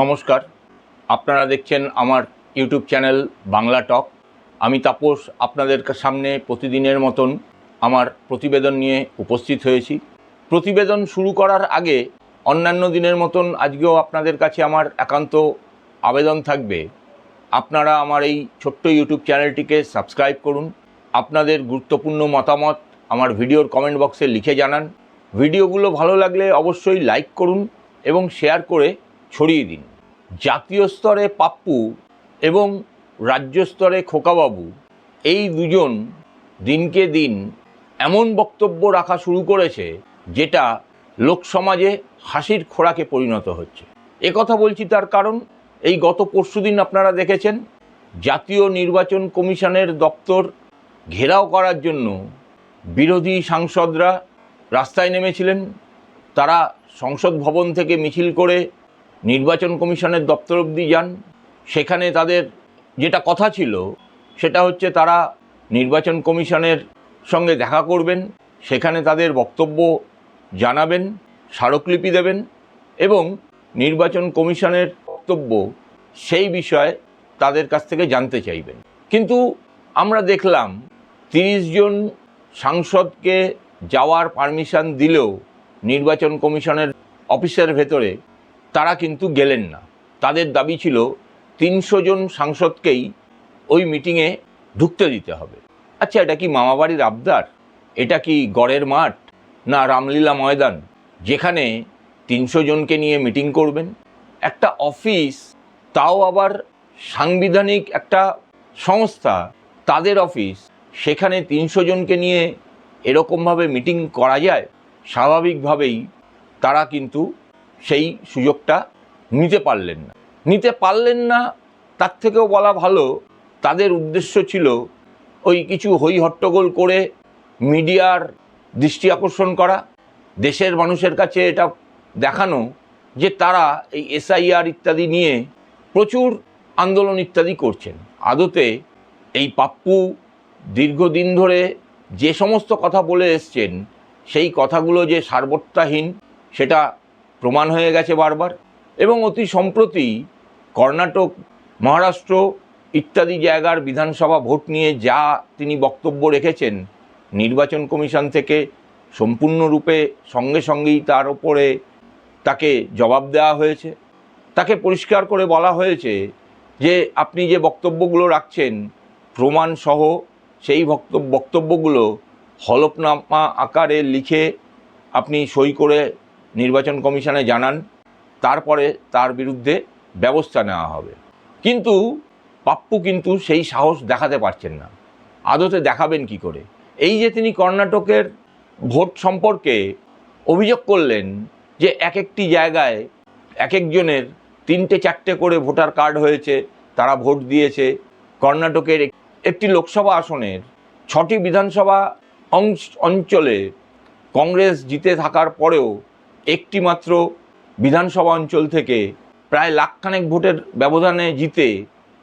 নমস্কার। আপনারা দেখছেন আমার ইউটিউব চ্যানেল বাংলা টক। আমি তাপস আপনাদের সামনে প্রতিদিনের মতন আমার প্রতিবেদন নিয়ে উপস্থিত হয়েছি। প্রতিবেদন শুরু করার আগে অন্যান্য দিনের মতন আজকেও আপনাদের কাছে আমার একান্ত আবেদন থাকবে। আপনারা আমার এই ছোট্ট ইউটিউব চ্যানেলটিকে সাবস্ক্রাইব করুন। আপনাদের গুরুত্বপূর্ণ মতামত আমার ভিডিওর কমেন্ট বক্সে লিখে জানান। ভিডিওগুলো ভালো লাগলে অবশ্যই লাইক করুন এবং শেয়ার করে ছড়িয়ে দিন। জাতীয় স্তরে পাপ্পু এবং রাজ্য স্তরে খোকাবাবু, এই দুজন দিনকে দিন এমন বক্তব্য রাখা শুরু করেছে যেটা লোকসমাজে হাসির খোরাকে পরিণত হচ্ছে। এ কথা বলছি তার কারণ এই গত পরশুদিন আপনারা দেখেছেন, জাতীয় নির্বাচন কমিশনের দপ্তর ঘেরাও করার জন্য বিরোধী সাংসদরা রাস্তায় নেমেছিলেন। তারা সংসদ ভবন থেকে মিছিল করে নির্বাচন কমিশনের দপ্তর অবধি যান। সেখানে তাদের যেটা কথা ছিল, সেটা হচ্ছে তারা নির্বাচন কমিশনের সঙ্গে দেখা করবেন, সেখানে তাদের বক্তব্য জানাবেন, স্মারকলিপি দেবেন এবং নির্বাচন কমিশনের বক্তব্য সেই বিষয়ে তাদের কাছ থেকে জানতে চাইবেন। কিন্তু আমরা দেখলাম তিরিশ জন সাংসদকে যাওয়ার পারমিশন দিলেও নির্বাচন কমিশনের অফিসের ভেতরে তারা কিন্তু গেলেন না। তাদের দাবি ছিল, তিনশো জন সাংসদকেই ওই মিটিংয়ে ঢুকতে দিতে হবে। আচ্ছা এটা কি মামাবাড়ির আবদার? এটা কি গড়ের মাঠ? না রামলীলা ময়দান, যেখানে তিনশো জনকে নিয়ে মিটিং করবেন? একটা অফিস, তাও আবার সাংবিধানিক একটা সংস্থা, তাদের অফিস, সেখানে তিনশো জনকে নিয়ে এরকমভাবে মিটিং করা যায়? স্বাভাবিকভাবেই তারা কিন্তু সেই সুযোগটা নিতে পারলেন না। নিতে পারলেন না, তার থেকেও বলা ভালো, তাদের উদ্দেশ্য ছিল ওই কিছু হই হট্টগোল করে মিডিয়ার দৃষ্টি আকর্ষণ করা, দেশের মানুষের কাছে এটা দেখানো যে তারা এই এসআইআর ইত্যাদি নিয়ে প্রচুর আন্দোলন ইত্যাদি করছেন। আদতে এই পাপ্পু দীর্ঘদিন ধরে যে সমস্ত কথা বলে এসছেন, সেই কথাগুলো যে সারবত্তাহীন, সেটা প্রমাণ হয়ে গেছে বারবার। এবং অতি সম্প্রতি কর্ণাটক, মহারাষ্ট্র ইত্যাদি জায়গার বিধানসভা ভোট নিয়ে যা তিনি বক্তব্য রেখেছেন, নির্বাচন কমিশন থেকে সম্পূর্ণরূপে সঙ্গে সঙ্গেই তার ওপরে তাকে জবাব দেওয়া হয়েছে। তাকে পরিষ্কার করে বলা হয়েছে যে, আপনি যে বক্তব্যগুলো রাখছেন প্রমাণসহ সেই বক্তব্য বক্তব্যগুলো হলফনামা আকারে লিখে আপনি সই করে নির্বাচন কমিশনে জানান, তারপরে তার বিরুদ্ধে ব্যবস্থা নেওয়া হবে। কিন্তু পাপ্পু কিন্তু সেই সাহস দেখাতে পারছেন না। আদতে দেখাবেন কি করে? এই যে তিনি কর্ণাটকের ভোট সম্পর্কে অভিযোগ করলেন যে এক একটি জায়গায় এক একজনের তিনটে চারটে করে ভোটার কার্ড হয়েছে, তারা ভোট দিয়েছে, কর্ণাটকের এক- একটি লোকসভা আসনের ছটি বিধানসভা অঞ্চলে কংগ্রেস জিতে থাকার পরেও একটি মাত্র বিধানসভা অঞ্চল থেকে প্রায় লাখখানেক ভোটের ব্যবধানে জিতে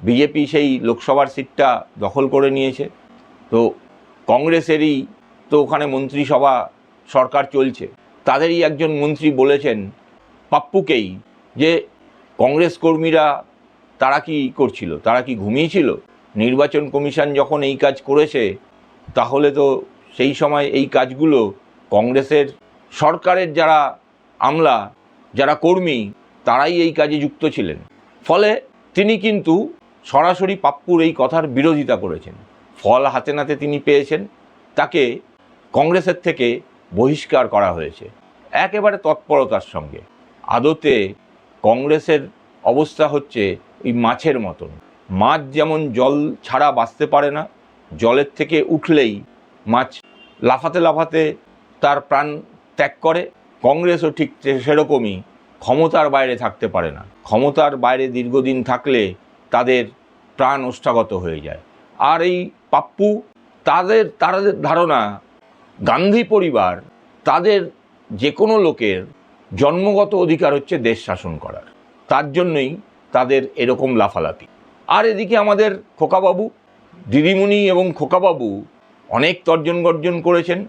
বিজেপি সেই লোকসভার সিটটা দখল করে নিয়েছে। তো কংগ্রেসেরই তো ওখানে মন্ত্রিসভা সরকার চলছে। তাদেরই একজন মন্ত্রী বলেছেন পাপ্পুকেই যে কংগ্রেস কর্মীরা তারা কি করছিল, তারা কি ঘুমিয়েছিল? নির্বাচন কমিশন যখন এই কাজ করেছে, তাহলে তো সেই সময় এই কাজগুলো কংগ্রেসের সরকারের যারা আমলা, যারা কর্মী, তারাই এই কাজে যুক্ত ছিলেন। ফলে তিনি কিন্তু সরাসরি পাপ্পুর এই কথার বিরোধিতা করেছেন। ফল হাতে নাতে তিনি পেয়েছেন। তাকে কংগ্রেসের থেকে বহিষ্কার করা হয়েছে। একেবারে তৎপরতার সঙ্গে। আদতে কংগ্রেসের অবস্থা হচ্ছে ওই মাছের মতন। মাছ যেমন জল ছাড়া বাঁচতে পারে না, জলের থেকে উঠলেই মাছ লাফাতে লাফাতে তার প্রাণ ত্যাগ করে। কংগ্রেসও ঠিক সেরকমই ক্ষমতার বাইরে থাকতে পারে না। ক্ষমতার বাইরে দীর্ঘদিন থাকলে তাদের প্রাণ ওষ্ঠাগত হয়ে যায়। আর এই পাপ্পু, তাদের তাদের ধারণা, গান্ধী পরিবার, তাদের যে কোনো লোকের জন্মগত অধিকার হচ্ছে দেশ শাসন করার। তার জন্যই তাদের এরকম লাফালাফি। আর এদিকে আমাদের খোকাবাবু, দিদিমণি এবং খোকাবাবু অনেক তর্জন গর্জন করেছেন,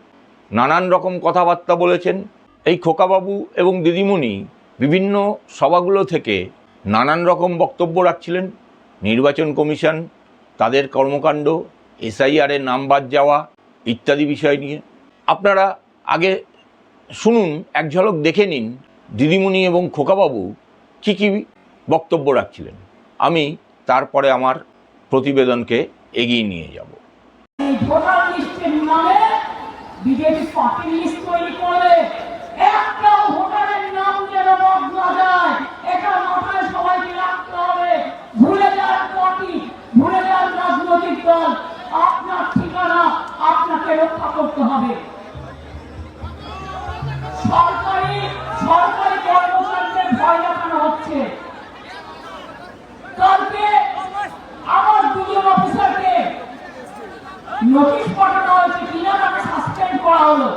নানান রকম কথাবার্তা বলেছেন এই খোকাবাবু এবং দিদিমণি বিভিন্ন সভাগুলো থেকে নানান রকম বক্তব্য রাখছিলেন। নির্বাচন কমিশন, তাদের কর্মকাণ্ড এসআইআরের নাম বাদ যাওয়া ইত্যাদি বিষয় নিয়ে। আপনারা আগে শুনুন, এক ঝলক দেখে নিন দিদিমণি এবং খোকাবাবু কী কী বক্তব্য রাখছিলেন। আমি তারপরে আমার প্রতিবেদনকে এগিয়ে নিয়ে যাব। বিজেপি পার্টি লিস্ট তৈরি করলে সরকারি হচ্ছে। আমার দুজন অফিসারকে নোটিশ পাঠানো হয়েছে কিনা তাকে সাসপেন্ড করা হলো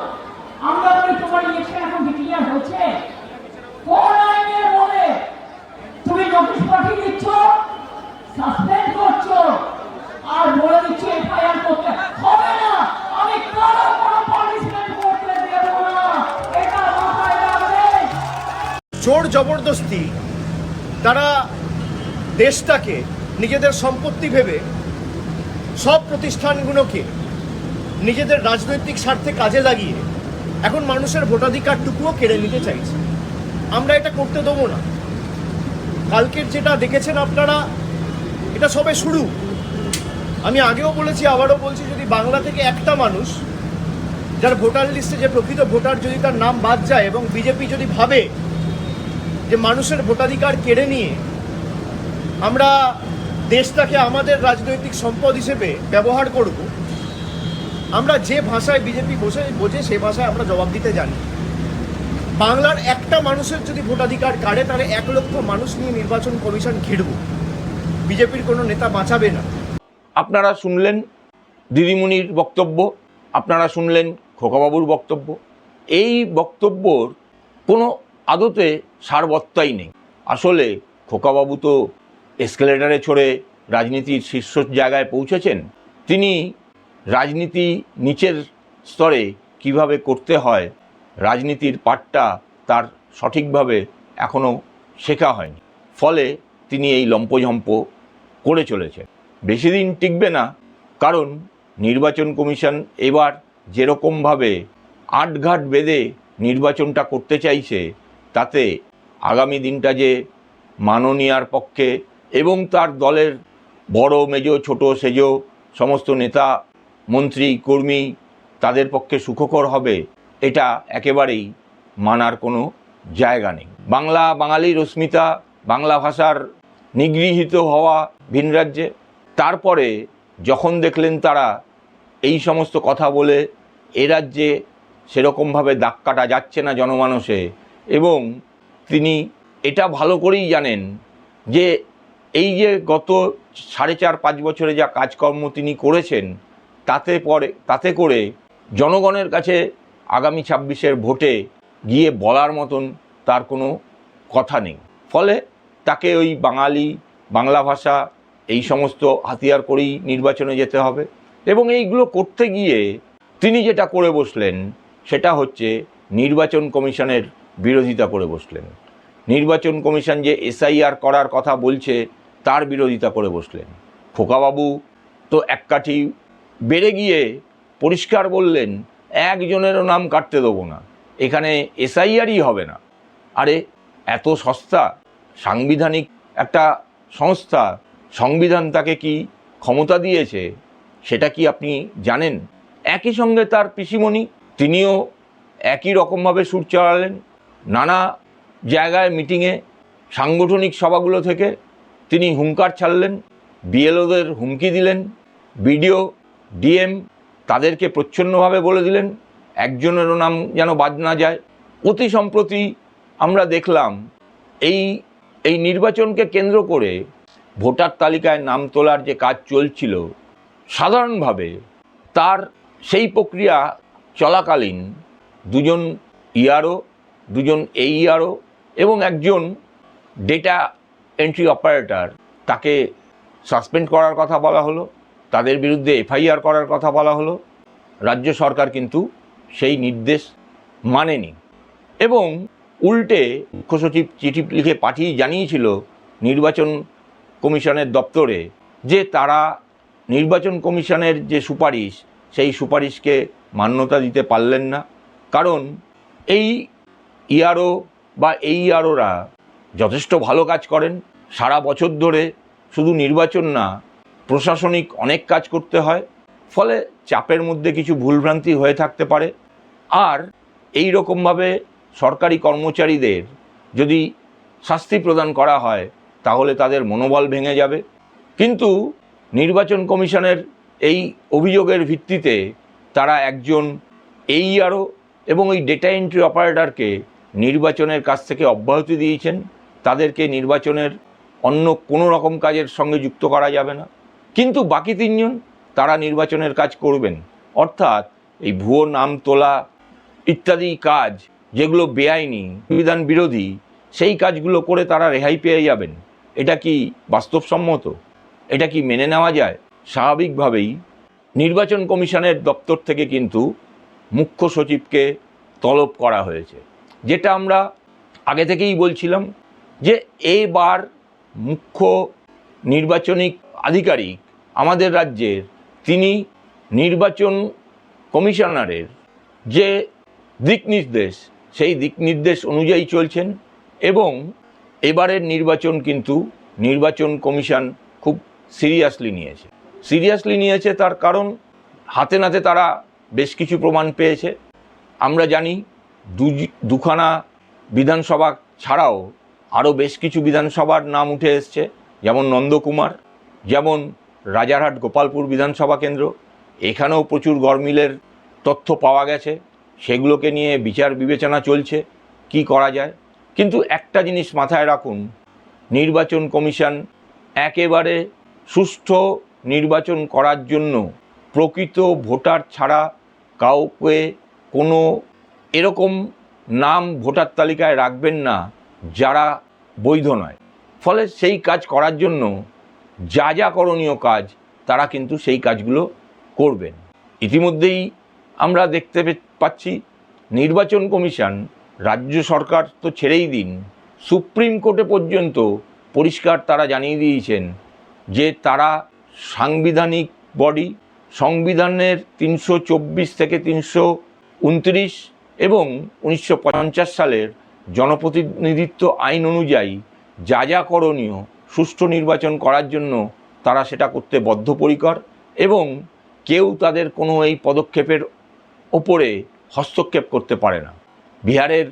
আমরা বলি তোমার ইলেকশন এখন ডিক্লিয়ার হয়েছে কোন আইনের বলে তুমি নোটিশ পাঠিয়ে দিচ্ছ সাসপেন্ড করছ আর বলে দিচ্ছ এফআইআর করতে হবে না আমি কারও কোনো পানিশমেন্ট করতে দেব না এটা মাথায় রাখবে জোর জবরদস্তি, তারা দেশটাকে, নিজেদের সম্পত্তি ভেবে, সব প্রতিষ্ঠানগুলোকে, নিজেদের রাজনৈতিক স্বার্থে কাজে লাগিয়ে, এখন মানুষের ভোটাধিকারটুকুও কেড়ে নিতে চাইছে। আমরা এটা করতে দেবো না। কালকের যেটা দেখেছেন আপনারা, এটা সবে শুরু। আমি আগেও বলেছি, আবারও বলছি, যদি বাংলা থেকে একটা মানুষ, যার ভোটার লিস্টে যে প্রকৃত ভোটার যদি তার নাম বাদ যায় এবং বিজেপি যদি ভাবে যে মানুষের ভোটাধিকার কেড়ে নিয়ে আমরা দেশটাকে আমাদের রাজনৈতিক সম্পদ হিসেবে ব্যবহার করব, আমরা যে ভাষায় বিজেপি বসে, বোঝে সে ভাষায় আমরা জবাব দিতে জানি। বাংলার একটা মানুষের যদি ভোটাধিকার কাড়ে, তাহলে এক লক্ষ মানুষ নিয়ে নির্বাচন কমিশন ঘিরব। বিজেপির কোনো নেতা বাঁচাবে না। আপনারা শুনলেন দিদিমণির বক্তব্য, আপনারা শুনলেন খোকাবাবুর বক্তব্য। এই বক্তব্যর কোনো আদতে সারবত্তাই নেই। আসলে খোকাবাবু তো এসকেলেটারে চড়ে রাজনীতির শীর্ষ জায়গায় পৌঁছেছেন। তিনি রাজনীতি নিচের স্তরে কীভাবে করতে হয়, রাজনীতির পাঠটা তার সঠিকভাবে এখনও শেখা হয়নি। ফলে তিনি এই লম্পঝম্প করে চলেছেন। বেশি দিন টিকবে না, কারণ নির্বাচন কমিশন এবার যেরকমভাবে আটঘাট বেঁধে নির্বাচনটা করতে চাইছে তাতে আগামী দিনটা যে মাননীয়ার পক্ষে এবং তার দলের বড়, মেজ, ছোট, সেজ সমস্ত নেতা, মন্ত্রী, কর্মী তাদের পক্ষে সুখকর হবে, এটা একেবারেই মানার কোনো জায়গা নেই। বাংলা বাঙালির অস্মিতা বাংলা ভাষার নিগৃহীত হওয়া ভিন রাজ্যে, তারপরে যখন দেখলেন তারা এই সমস্ত কথা বলে, এ রাজ্যে সেরকমভাবে দাগ কাটা যাচ্ছে না জনমানসে এবং তিনি এটা ভালো করেই জানেন যে এই যে গত সাড়ে চার, পাঁচ বছরে যা কাজকর্ম তিনি করেছেন, তাতে পরে, তাতে করে জনগণের কাছে আগামী ছাব্বিশের ভোটে গিয়ে বলার মতন তার কোনো কথা নেই। ফলে তাকে ওই বাঙালি, বাংলা ভাষা এই সমস্ত হাতিয়ার করেই নির্বাচনে যেতে হবে এবং এইগুলো করতে গিয়ে তিনি যেটা করে বসলেন সেটা হচ্ছে নির্বাচন কমিশনের বিরোধিতা করে বসলেন। নির্বাচন কমিশন যে এসআইআর করার কথা বলছে, তার বিরোধিতা করে বসলেন। খোকাবাবু তো এক কাঠি বেড়ে গিয়ে পরিষ্কার বললেন, একজনেরও নাম কাটতে দেবো না। এখানে এসআইআরই হবে না। আরে, এত সস্তা? সাংবিধানিক একটা সংস্থা, সংবিধান তাকে কি ক্ষমতা দিয়েছে, সেটা কি আপনি জানেন? একই সঙ্গে তার পিসিমণি, তিনিও একই রকমভাবে সুর চড়ালেন নানা জায়গায় মিটিংয়ে সাংগঠনিক সভাগুলো থেকে তিনি হুঙ্কার ছাড়লেন, বিএলওদের হুমকি দিলেন, বিডিও, ডিএম তাদেরকে প্রচ্ছন্নভাবে বলে দিলেন, একজনেরও নাম যেন বাদ না যায়। অতি সম্প্রতি আমরা দেখলাম এই এই নির্বাচনকে কেন্দ্র করে ভোটার তালিকায় নাম তোলার যে কাজ চলছিল, সাধারণভাবে তার সেই প্রক্রিয়া চলাকালীন দুজন ইআরও দুজন এইআরও এবং একজন ডেটা এন্ট্রি অপারেটর তাকে সাসপেন্ড করার কথা বলা হলো, তাদের বিরুদ্ধে এফআইআর করার কথা বলা হলো, রাজ্য সরকার কিন্তু সেই নির্দেশ মানেনি এবং উল্টে মুখ্য সচিব চিঠি লিখে পাঠিয়ে জানিয়েছিল নির্বাচন কমিশনের দপ্তরে যে তারা নির্বাচন কমিশনের যে সুপারিশ, সেই সুপারিশকে মান্যতা দিতে পারলেন না। কারণ এই ইআরও বা এই ইআরওরা যথেষ্ট ভালো কাজ করেন। সারা বছর ধরে শুধু নির্বাচন না, প্রশাসনিক অনেক কাজ করতে হয়, ফলে চাপের মধ্যে কিছু ভুলভ্রান্তি হয়ে থাকতে পারে। আর এই রকমভাবে সরকারি কর্মচারীদের যদি শাস্তি প্রদান করা হয়, তাহলে তাদের মনোবল ভেঙে যাবে। কিন্তু নির্বাচন কমিশনের এই অভিযোগের ভিত্তিতে তারা একজন এইআরও এবং এই ডেটা এন্ট্রি অপারেটরকে নির্বাচনের কাছ থেকে অব্যাহতি দিয়েছেন, তাদেরকে নির্বাচনের অন্য কোনো রকম কাজের সঙ্গে যুক্ত করা যাবে না। কিন্তু বাকি তিনজন তারা নির্বাচনের কাজ করবেন। অর্থাৎ এই ভুয়ো নাম তোলা ইত্যাদি কাজ যেগুলো বেআইনি সংবিধান বিরোধী, সেই কাজগুলো করে তারা রেহাই পেয়ে যাবেন। এটা কি বাস্তবসম্মত? এটা কি মেনে নেওয়া যায়? স্বাভাবিকভাবেই নির্বাচন কমিশনের দপ্তর থেকে কিন্তু মুখ্য সচিবকে তলব করা হয়েছে। যেটা আমরা আগে থেকেই বলছিলাম যে এবার মুখ্য নির্বাচনিক আধিকারিক আমাদের রাজ্যের তিনি নির্বাচন কমিশনারের যে দিক নির্দেশ, সেই দিক নির্দেশ অনুযায়ী চলছেন এবং এবারের নির্বাচন কিন্তু নির্বাচন কমিশন খুব সিরিয়াসলি নিয়েছে। সিরিয়াসলি নিয়েছে তার কারণ হাতে নাতে তারা বেশ কিছু প্রমাণ পেয়েছে। আমরা জানি দু দুখানা বিধানসভা ছাড়াও আরও বেশ কিছু বিধানসভার নাম উঠে এসছে। যেমন নন্দকুমার, যেমন রাজারহাট গোপালপুর বিধানসভা কেন্দ্র। এখানেও প্রচুর গরমিলের তথ্য পাওয়া গেছে। সেগুলোকে নিয়ে বিচার বিবেচনা চলছে, কি করা যায়। কিন্তু একটা জিনিস মাথায় রাখুন, নির্বাচন কমিশন একেবারে সুষ্ঠু নির্বাচন করার জন্য প্রকৃত ভোটার ছাড়া কাউকে কোনো এরকম নাম ভোটার তালিকায় রাখবেন না, যারা বৈধ নয়। ফলে সেই কাজ করার জন্য যা যা করণীয় কাজ, তারা কিন্তু সেই কাজগুলো করবেন। ইতিমধ্যেই আমরা দেখতে পাচ্ছি নির্বাচন কমিশন রাজ্য সরকার তো ছেড়েই দিন, সুপ্রিম কোর্টে পর্যন্ত পরিষ্কার তারা জানিয়ে দিয়েছেন যে তারা সাংবিধানিক বডি, সংবিধানের তিনশো চব্বিশ থেকে তিনশো উনত্রিশ এবং উনিশশো পঞ্চাশ সালের জনপ্রতিনিধিত্ব আইন অনুযায়ী যা যা করণীয় সুষ্ঠু নির্বাচন করার জন্য তারা সেটা করতে বদ্ধপরিকর এবং কেউ তাদের কোনো এই পদক্ষেপের ওপরে হস্তক্ষেপ করতে পারে না। বিহারের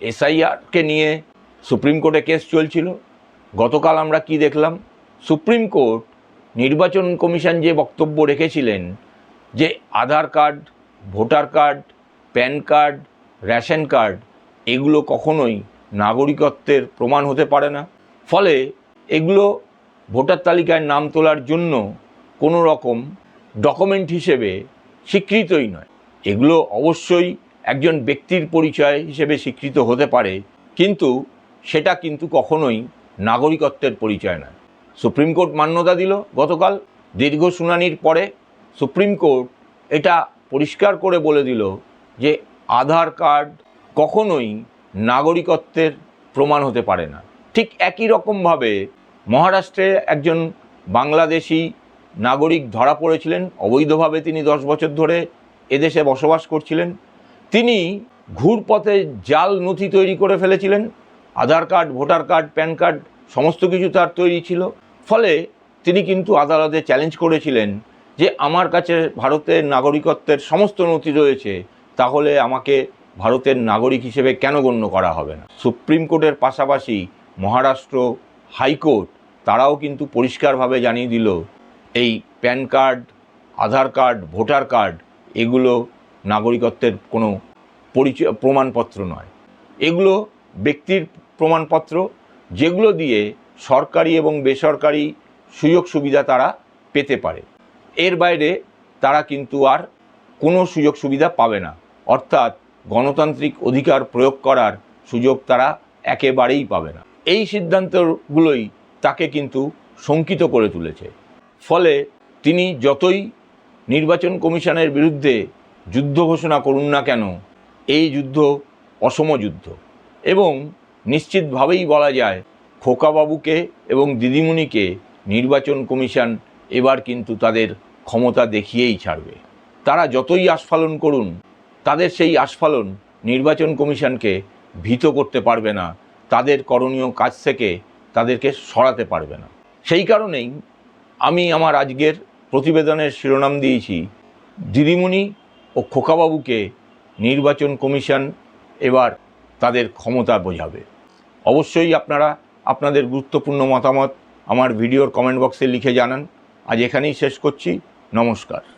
এসআইআরকে নিয়ে সুপ্রিম কোর্টে কেস চলছিল। গতকাল আমরা কি দেখলাম? সুপ্রিম কোর্ট নির্বাচন কমিশন যে বক্তব্য রেখেছিলেন যে Aadhaar card, voter card PAN card, ration card এগুলো কখনোই নাগরিকত্বের প্রমাণ হতে পারে না। ফলে এগুলো ভোটার তালিকায় নাম তোলার জন্য কোনো রকম ডকুমেন্ট হিসেবে স্বীকৃতই নয়। এগুলো অবশ্যই একজন ব্যক্তির পরিচয় হিসেবে স্বীকৃত হতে পারে, কিন্তু সেটা কিন্তু কখনোই নাগরিকত্বের পরিচয় নয়। সুপ্রিম কোর্ট মান্যতা দিল গতকাল, দীর্ঘ শুনানির পরে সুপ্রিম কোর্ট এটা পরিষ্কার করে বলে দিল যে আধার কার্ড কখনোই নাগরিকত্বের প্রমাণ হতে পারে না। ঠিক একই রকমভাবে মহারাষ্ট্রে একজন বাংলাদেশি নাগরিক ধরা পড়েছিলেন, অবৈধভাবে তিনি দশ বছর ধরে এদেশে বসবাস করছিলেন। তিনি ঘুরপথে জাল নথি তৈরি করে ফেলেছিলেন, Aadhaar card, voter card, PAN card, সমস্ত কিছু তার তৈরি ছিল। ফলে তিনি কিন্তু আদালতে চ্যালেঞ্জ করেছিলেন যে আমার কাছে ভারতের নাগরিকত্বের সমস্ত নথি রয়েছে তাহলে আমাকে ভারতের নাগরিক হিসেবে কেন গণ্য করা হবে না? সুপ্রিম কোর্টের পাশাপাশি মহারাষ্ট্র হাইকোর্ট, তারাও কিন্তু পরিষ্কারভাবে জানিয়ে দিল, এই PAN card, Aadhaar card, voter card, এগুলো নাগরিকত্বের কোনো পরিচয়, প্রমাণপত্র নয়। এগুলো ব্যক্তির প্রমাণপত্র, যেগুলো দিয়ে সরকারি এবং বেসরকারি সুযোগ সুবিধা তারা পেতে পারে। এর বাইরে তারা কিন্তু আর কোনো সুযোগ সুবিধা পাবে না। অর্থাৎ গণতান্ত্রিক অধিকার প্রয়োগ করার সুযোগ তারা একেবারেই পাবে না। এই সিদ্ধান্তগুলোই তাকে কিন্তু শঙ্কিত করে তুলেছে। ফলে তিনি যতই নির্বাচন কমিশনের বিরুদ্ধে যুদ্ধ ঘোষণা করুন না কেন, এই যুদ্ধ অসম যুদ্ধ। এবং নিশ্চিতভাবেই বলা যায়, খোকাবাবুকে এবং দিদিমণিকে নির্বাচন কমিশন এবার কিন্তু তাদের ক্ষমতা দেখিয়েই ছাড়বে। তারা যতই আস্ফালন করুন তাদের সেই আস্ফালন নির্বাচন কমিশনকে ভীত করতে পারবে না, তাদের করণীয় কাজ থেকে তাদেরকে সরাতে পারবে না। সেই কারণেই আমি আমার আজকের প্রতিবেদনের শিরোনাম দিয়েছি, দিদিমণি ও খোকাবাবুকে নির্বাচন কমিশন এবার তাদের ক্ষমতা বোঝাবে। অবশ্যই আপনারা আপনাদের গুরুত্বপূর্ণ মতামত আমার ভিডিওর কমেন্ট বক্সে লিখে জানান। আজ এখানেই শেষ করছি। নমস্কার।